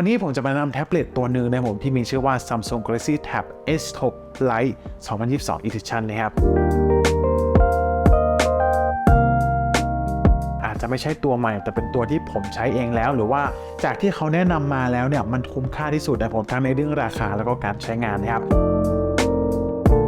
วันนี้ผมจะมานำแท็บเล็ตตัวหนึ่งนะผมที่มีชื่อว่า Samsung Galaxy Tab S6 Lite 2022 Edition นะครับอาจจะไม่ใช่ตัวใหม่ แต่เป็นตัวที่ผมใช้เองแล้ว หรือว่าจากที่เขาแนะนำมาแล้วเนี่ยมันคุ้มค่าที่สุดนะผมทั้งในเรื่องราคาแล้วก็การใช้งานนะครับ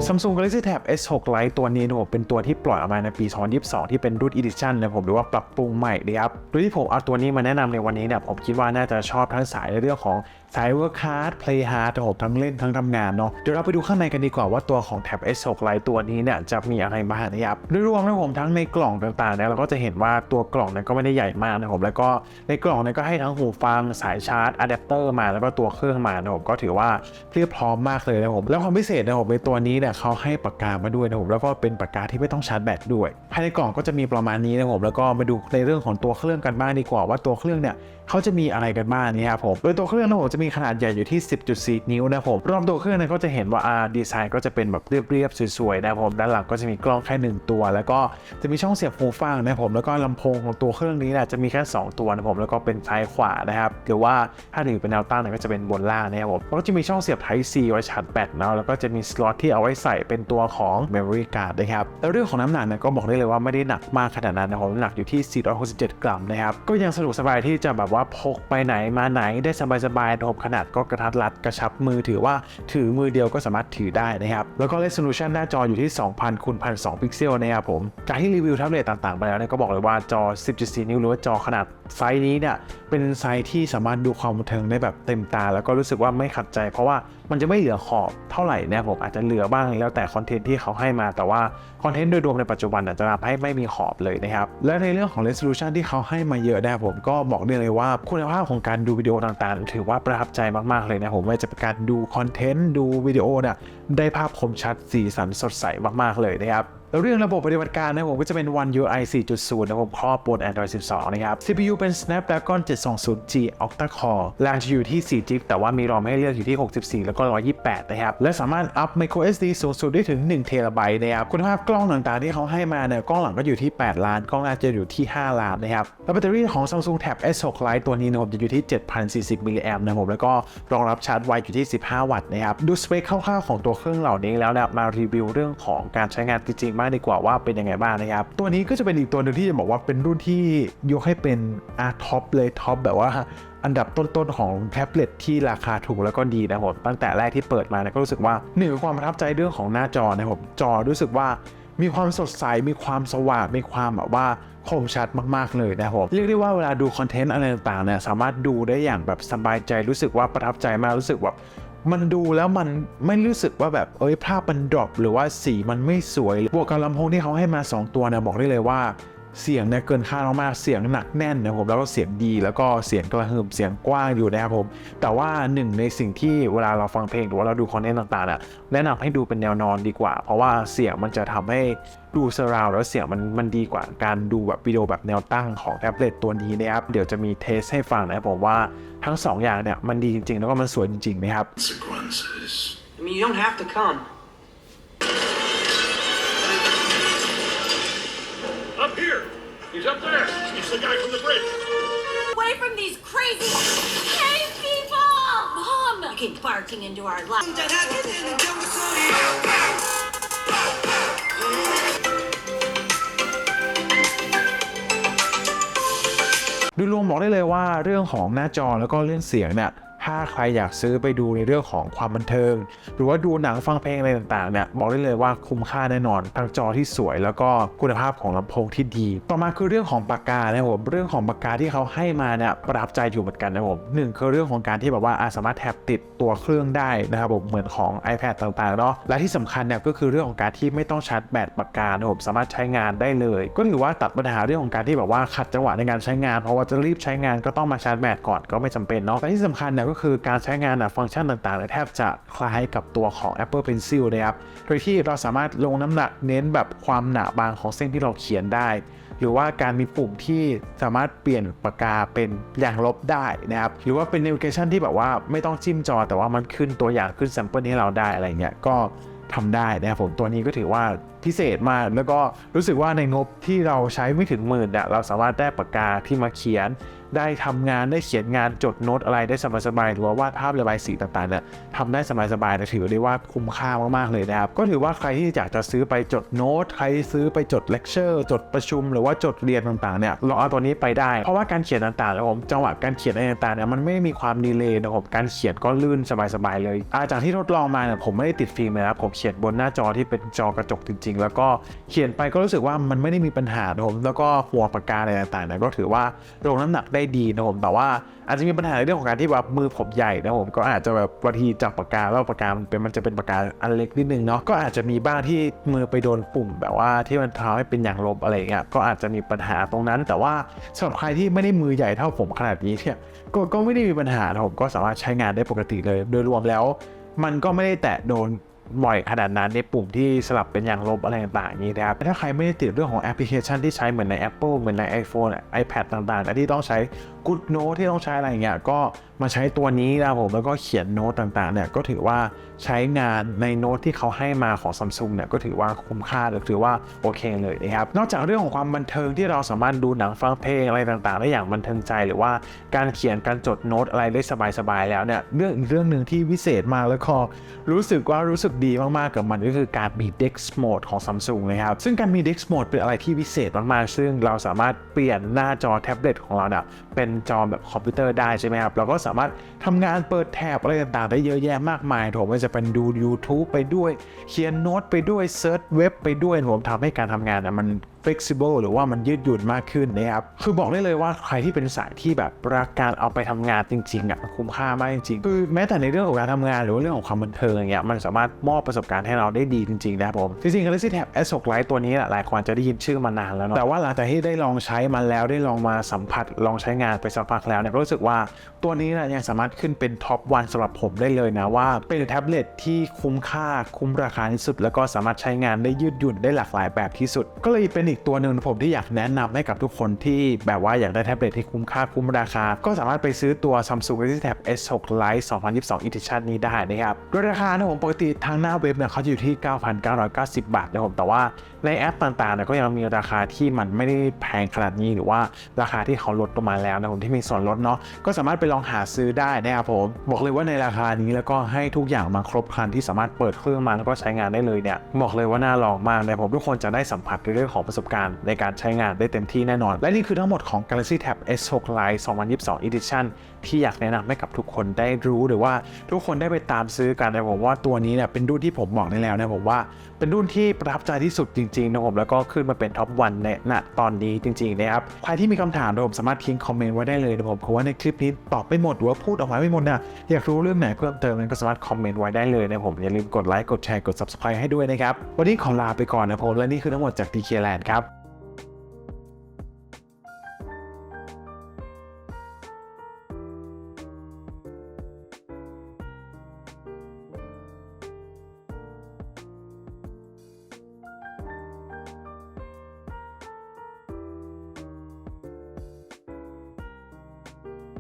Samsung Galaxy Tab S6 Lite ตัวนี้นะครับเป็นตัวที่ปล่อยออกมาในปี 2022 ที่เป็นรุ่น Edition นะผมหรือว่าปรับปรุงใหม่นะครับโดยที่ผมเอาตัวนี้มาแนะนำในวันนี้เนี่ยผมคิดว่าน่าจะชอบทั้งสายในเรื่องของสาย work hard play hard นะครับทั้งเล่นทั้งทำงานเนาะเดี๋ยวเราไปดูข้างในกันดีกว่าว่าตัวของ Tab S6 Lite ตัวนี้เนี่ยจะมีอะไรบ้างนะครับโดยรวมนะผมทั้งในกล่องต่างๆเนี่ยเราก็จะเห็นว่าตัวกล่องเนี่ยก็ไม่ได้ใหญ่มากนะผมแล้วก็ในกล่องเนี่ยก็ให้ทั้งหูฟังสายชาร์จอะแดปเตอร์มาแล้วก็ตัวเครื่องมานะผมก็ถือว่าเรียบพร้อมมากเลยนะผมแล้วความพิเศษนะผมในตัวนี้เนี่ยเขาให้ปากกามาด้วยนะผมแล้วก็เป็นปากกาที่ไม่ต้องชาร์จแบตด้วย ภายในกล่องก็จะมีประมาณนี้นะผมแล้วก็มาดูในเรื่องของตัวเครื่องกันบ้างดีกว่าว่าตัวเครื่องเนี่ย เขาจะมีอะไรกันบ้างนี่ครับผมโดยตัวเครื่องนะผมจะมีขนาดใหญ่อยู่ที่ 10.4 นิ้วนะผมรอบตัวเครื่องนี่ยก็จะเห็นว่าอ่าดีไซน์ก็จะเป็นแบบเรียบๆสวยๆนะผมด้านหลังก็จะมีกล้องแค่หนึ่งตัว แล้วก็จะมีช่องเสียบหูฟังนะผมแล้วก็ลำโพงของตัวเครื่องนี้นี่ยจะมีแค่ 2 ตัวนะผมแล้วก็เป็นซ้ายขวานะครับหรือว่าถ้าถือเป็นแนวตั้งเนี่ยก็จะเป็นบนล่างนะครับผมแล้วก็จะมีช่องเสียบ Type C ไว้ชาร์จแบตนะแล้วก็จะมีสล็อตที่เอาไว้ใส่เป็นตัวของ Memory Card นะครับแล้วเรื่องของน้ำหนักเนี่ยก็บอกได้เลยว่าไม่ได้หนักมากขนาดนั้นนะครับน้ำหนักอยู่ที่ 467 กรัมนะครับก็ยังสะดวกสบายที่จะแบบว่าพกไปไหนมาไหนได้สบายๆนะครับขนาดก็กระทัดรัดกระชับมือถือว่าถือมือเดียวก็สามารถถือได้นะครับ แล้วก็ resolution หน้าจออยู่ที่ 2000คูณ1002พิกเซลนะครับผม จากที่รีวิวแท็บเล็ตต่างๆ ไปแล้วเนี่ยก็บอกเลยว่าจอ 10.4 นิ้วหรือว่าจอขนาดไซส์นี้เนี่ยเป็นไซส์ที่สามารถดูความบันเทิงได้แบบเต็มตา แล้วก็รู้สึกว่าไม่ขัดใจเพราะว่า มันจะไม่เหลือขอบเท่าไหร่นะผมอาจจะเหลือบ้างแล้วแต่คอนเทนต์ที่เขาให้มาแต่ว่าคอนเทนต์โดยรวมในปัจจุบันอาจจะทำให้ไม่มีขอบเลยนะครับและในเรื่องของ resolution ที่เขาให้มาเยอะนะผมก็บอกได้เลยว่าคุณภาพของการดูวิดีโอต่างๆ ถือว่าประทับใจมากๆเลยนะผมไม่ว่าจะเป็นการดูคอนเทนต์ดูวิดีโอเนี่ยได้ภาพคมชัดสีสันสดใสมากๆเลยนะครับ แล้วเรื่องระบบปฏิบัติการนะผมก็จะเป็น One UI 4.0 นะผมครอบบน Android 12 นะครับ CPU เป็น Snapdragon 720G Octa Core แรงจะอยู่ที่ 4 g b แต่ว่ามีรอมให้เลือกอยู่ที่ 64 แล้วก็ 128 นะครับ และสามารถอัพ micro SD สูงสุดได้ถึง 1 t b นะครับ คุณภาพกล้องต่างๆที่เขาให้มาเนี่ยกล้องหลังก็อยู่ที่ 8 ล้าน กล้องหน้าจะอยู่ที่ 5 ล้านนะครับ แล้วแบตเตอรี่ของ Samsung Tab S6 Lite ตัวนี้นะผมจะอยู่ที่ 7,040มิลลิแอมป์นะผมแล้วก็รองรับชาร์จไวอยู่ที่ 15 วัตต์นะครับดูสเปคคร่าวๆของตัวเครื่องเหล่านี้แล้วนี่ยมารีวิวเรื่องของการใช้งานจริงๆมากดีกว่าว่าเป็นยังไงบ้างนะครับ ตัวนี้ก็จะเป็นอีกตัวหนึ่งที่จะบอกว่าเป็นรุ่นที่ยกให้เป็นอาท็อปเลยท็อปแบบว่าอันดับต้นๆ ของแท็บเล็ตที่ราคาถูกแล้วก็ดีนะผมตั้งแต่แรกที่เปิดมานี่ยก็รู้สึกว่าหนึ่งความประทับใจเรื่องของหน้าจอนะผมจอรู้สึกว่ามีความสดใส มีความสว่าง มีความแบบว่าคมชัดมากๆเลยนะครับผมเรียกได้ว่าเวลาดูคอนเทนต์อะไรต่างๆเนี่ยสามารถดูได้อย่างแบบสบายใจรู้สึกว่าประทับใจมากรู้สึกแบบ มันดูแล้วมันไม่รู้สึกว่าแบบเอ้ยภาพมันดรอปหรือว่าสีมันไม่สวยบวกกับลำโพงที่เขาให้มา 2 ตัวเนี่ยบอกได้เลยว่า เสียงเนี่ยเกินคาดมากๆเสียงหนักแน่นนะผมแล้วก็เสียงดีแล้วก็เสียงกระหึ่มเสียงกว้างอยู่นะครับผมแต่ว่าหนึ่งในสิ่งที่เวลาเราฟังเพลงหรือว่าเราดูคอนเทนต์ต่างๆน่ะแนะนำให้ดูเป็นแนวนอนดีกว่า เพราะว่าเสียงมันจะทำให้ดูเซราวแล้วเสียงมันมันดีกว่าการดูแบบวิดีโอแบบแนวตั้งของแท็บเล็ตตัวนี้นะครับเดี๋ยวจะมีเทสให้ฟังนะครับผมว่าทั้งสองอย่างเนี่ยมันดีจริงๆ แล้วก็มันสวยจริงๆนะครับ Sequences. I mean, you don't have to come. He's up there! He's the guy from the bridge! away from these crazy cave people! Mom! You came barging into our lives. โดยรวมบอกได้เลยว่าเรื่องของหน้าจอแล้วก็เรื่องเสียงเนี่ย ถ้าใครอยากซื้อไปดูในเรื่องของความบันเทิง หรือว่าดูหนังฟังเพลงอะไรต่างๆเนี่ยบอกได้เลยว่าคุ้มค่าแน่นอน ทั้งจอที่สวยแล้วก็คุณภาพของลำโพงที่ดี ต่อมาคือเรื่องของปากกานะครับผมเรื่องของปากกาที่เขาให้มาเนี่ยประทับใจอยู่เหมือนกันนะครับผมหนึ่งคือเรื่องของการที่แบบว่าอาสามารถแท็บติดตัวเครื่องได้นะครับผมเหมือนของ iPad ต่างๆเนาะและที่สำคัญเนี่ยก็คือเรื่องของการที่ไม่ต้องชาร์จแบตปากกานะครับผมสามารถใช้งานได้เลย ก็ถือว่าตัดปัญหาเรื่องของการที่แบบว่าขัดจังหวะในการใช้งาน เพราะว่าจะรีบใช้งานก็ต้องมาชาร์จแบตก่อนก็ไม่จำเป็นเนาะและที่สำคัญเนี่ยก็คือการใช้งานอะฟังก์ชันต่างๆเนี่ยแทบจะคล้ายกับตัวของ Apple Pencil นะครับ โดยที่เราสามารถลงน้ำหนักเน้นแบบความหนาบางของเส้นที่เราเขียนได้ หรือว่าการมีปุ่มที่สามารถเปลี่ยนปากกาเป็นอย่างลบได้นะครับ หรือว่าเป็น navigation ที่แบบว่าไม่ต้องจิ้มจอ แต่ว่ามันขึ้นตัวอย่างขึ้น sample ให้เราได้อะไรเงี้ยก็ทำได้นะครับผมตัวนี้ก็ถือว่าพิเศษมาก แล้วก็รู้สึกว่าในงบที่เราใช้ไม่ถึงหมื่นเนี่ยเราสามารถได้ปากกาที่มาเขียน ได้ทำงานได้เขียนงานจดโน้ตอะไรได้สบายๆหรือว่าวาดภาพระบายสีต่างๆเนี่ยทำได้สบายๆแต่ถือได้ว่าคุ้มค่ามากๆเลยนะครับ ก็ถือว่าใครที่อยากจะซื้อไปจดโน้ตใครซื้อไปจดเลคเชอร์จดประชุม หรือว่าจดเรียนต่างๆเนี่ยลองเอาตัวนี้ไปได้ เพราะว่าการเขียนต่างๆนะผมจังหวะการเขียนอะไรต่างๆเนี่ยมันไม่มีความดีเลย์นะผมการเขียนก็ลื่นสบายๆเลยอาจากที่ทดลองมาเนี่ยผมไม่ได้ติดฟิล์มเลยนะครับผมเขียนบนหน้าจอที่เป็นจอกระจกจริง ๆ แล้วก็เขียนไปก็รู้สึกว่ามันไม่ได้มีปัญหานะผมแล้วก็หัวปากกาอะไรต่างๆเนี่ยก็ถือว่าลงน้ำหนักได้ได้ดีนะผมแต่ว่าอาจจะมีปัญหาในเรื่องของการที่แบบมือผมใหญ่นะผมก็อาจจะแบบบางทีจับปากกาแล้วปากกามันเป็นมันจะเป็นปากกาอันเล็กนิดนึงเนาะก็อาจจะมีบ้างที่มือไปโดนปุ่มแบบว่าที่มันทำให้เป็นอย่างลบอะไรเงี้ยก็อาจจะมีปัญหาตรงนั้น แต่ว่าสำหรับใครที่ไม่ได้มือใหญ่เท่าผมขนาดนี้เนี่ยก็ก็ไม่ได้มีปัญหานะผมก็สามารถใช้งานได้ปกติเลย โดยรวมแล้ว มันก็ไม่ได้แตะโดน บ่อยขนาดนั้นในปุ่มที่สลับเป็นอย่างลบอะไรต่างๆนี้นะครับถ้าใครไม่ได้ติดเรื่องของแอปพลิเคชันที่ใช้เหมือนใน Apple เหมือนใน iPhone iPad ต่างๆแต่ที่ต้องใช้ Good Note ที่ต้องใช้อะไรเงี้ยก็มาใช้ตัวนี้นะผมแล้วก็เขียนโน้ตต่างๆเนี่ยก็ถือว่าใช้งานในโน้ตที่เขาให้มาของ Samsung เนี่ยก็ถือว่าคุ้มค่าหรือถือว่าโอเคเลยนะครับนอกจากเรื่องของความบันเทิงที่เราสามารถดูหนังฟังเพลงอะไรต่างๆ ได้อย่างบันเทิงใจหรือว่าการเขียนการจดโน้ตอะไรได้สบายๆแล้วเนี่ยเรื่องเรื่องหนึ่งที่วิเศษมากแล้วก็รู้สึกว่ารู้สึกดีมากๆกับมันก็คือการมี Dex Mode ของ Samsung นะครับซึ่งการมี Dex Mode เป็นอะไรที่วิเศษมากๆ ซึ่งเราสามารถเปลี่ยนหน้าจอแท็บเล็ตของเราเนี่ยเป็นจอแบบคอมพิวเตอร์ได้ใช่ไหมครับ เราก็สามารถทำงานเปิดแท็บอะไรต่างๆ ได้เยอะแยะมากมายผมว่าจะเป็นดู YouTube ไปด้วย เขียนโน้ตไปด้วยเซิร์ชเว็บไปด้วยผมทำให้การทำงานมัน flexible หรือว่ามันยืดหยุ่นมากขึ้นนะครับ คือบอกได้เลยว่าใครที่เป็นสายที่แบบรักการเอาไปทำงานจริงๆอะคุ้มค่ามากจริงๆ คือแม้แต่ในเรื่องของการทำงานหรือว่าเรื่องของความบันเทิงอย่างเงี้ยมันสามารถมอบประสบการณ์ให้เราได้ดีจริงๆนะครับผม จริงๆ Galaxy Tab S6 Lite ตัวนี้หลายคนจะได้ยินชื่อมานานแล้วเนาะ แต่ว่าหลังจากที่ได้ลองใช้มันแล้วได้ลองมาสัมผัสลองใช้งานไปสักพักแล้วเนี่ยรู้สึกว่าตัวนี้นะยังสามารถขึ้นเป็นท็อปวันสำหรับผมได้เลยนะว่าเป็นแท็บเล็ตที่คุ้มค่าคุ้มราคาที่สุด แล้วก็สามารถใช้งานได้ยืดหยุ่นได้หลากหลายแบบที่สุด ก็เลยเป็นอีกตัวหนึ่งผมที่อยากแนะนำให้กับทุกคนที่แบบว่าอยากได้แท็บเล็ตที่คุ้มค่าคุ้มราคา ก็สามารถไปซื้อตัว Samsung Galaxy Tab S6 Lite 2022 Edition นี้ได้นะครับโดยราคานะผมปกติทางหน้าเว็บเนี่ยเขาจะอยู่ที่ 9,990 บาทนะผมแต่ว่าในแอปต่างๆเนี่ยก็ยังมีราคาที่มันไม่ได้แพงขนาดนี้หรือว่าราคาที่เขาลดลงมาแล้วนะผมที่มีส่วนลดเนาะก็สามารถไปลองหาซื้อได้นะครับผมบอกเลยว่าในราคานี้แล้วก็ให้ทุกอย่างมาครบครันที่สามารถเปิดเครื่องมาแล้วก็ใช้งานได้เลยเนี่ยบอกเลยว่าน่าลองมากเลยผมทุกคนจะได้สัมผัสในเรื่องของประสบการณ์ในการใช้งานได้เต็มที่แน่นอน และนี่คือทั้งหมดของ Galaxy Tab S6 Lite 2022 Edition ที่อยากแนะนำให้กับทุกคนได้รู้หรือว่าทุกคนได้ไปตามซื้อกันนะผมว่าตัวนี้เนี่ยเป็นรุ่นที่ผมบอกได้แล้วนะผมว่าเป็นรุ่นที่ประทับใจที่สุดจริงๆนะผมแล้วก็ขึ้นมาเป็นท็อปวันในณตอนนี้จริงๆนะครับใครที่มีคำถามผมสามารถทิ้งคอมเมนต์ไว้ได้เลยนะผมเพราะว่าในคลิปนี้ตอบไม่หมดหรือว่าพูดออกมาไม่หมดนะอยากรู้เรื่องไหนเพิ่มเติมก็สามารถคอมเมนต์ไว้ได้เลยนะผมอย่าลืมกดไลค์กดแชร์กด subscribe ให้ด้วยนะครับวันนี้ขอลาไปก่อนนะผมและนี่คือทั้งหมดจาก DK Land ครับ